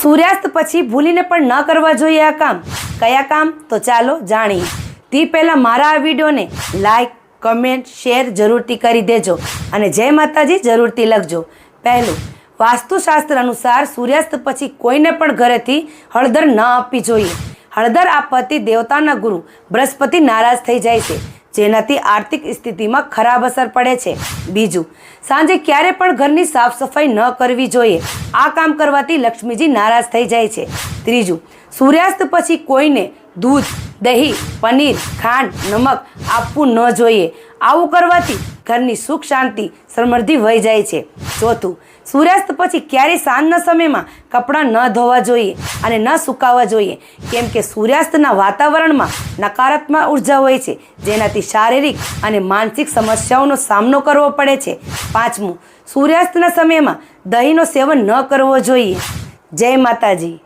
સૂર્યાસ્ત પછી ભૂલીને પણ ન કરવા જોઈએ આ કામ. કયા કામ? તો ચાલો જાણીએ. તે પહેલાં મારા આ વિડીયોને લાઈક, કમેન્ટ, શેર જરૂરથી કરી દેજો અને જય માતાજી જરૂરથી લખજો. પહેલું, વાસ્તુશાસ્ત્ર અનુસાર સૂર્યાસ્ત પછી કોઈને પણ ઘરેથી હળદર ન આપવી જોઈએ. હળદર આપવાથી દેવતાના ગુરુ બૃહસ્પતિ નારાજ થઈ જાય છે. જેનાથી આર્થિક સ્થિતિમાં ખરાબ અસર પડે છે. બીજું, સાંજે ક્યારે પણ ઘરની સાફ સફાઈ ન કરવી જોઈએ. આ કામ કરવાથી લક્ષ્મીજી નારાજ થઈ જાય છે. ત્રીજું, સૂર્યાસ્ત પછી કોઈને દૂધ, દહીં, પનીર, ખાંડ, નમક આપવું ન જોઈએ. આવું કરવાથી ઘરની સુખ શાંતિ સમૃદ્ધિ વહી જાય છે. ચોથું, સૂર્યાસ્ત પછી ક્યારેય સાંજના સમયમાં કપડાં ન ધોવા જોઈએ અને ન સુકાવવા જોઈએ, કેમ કે સૂર્યાસ્તના વાતાવરણમાં નકારાત્મક ઊર્જા હોય છે, જેનાથી શારીરિક અને માનસિક સમસ્યાઓનો સામનો કરવો પડે છે. પાંચમું, સૂર્યાસ્તના સમયમાં દહીંનો સેવન ન કરવો જોઈએ. જય માતાજી.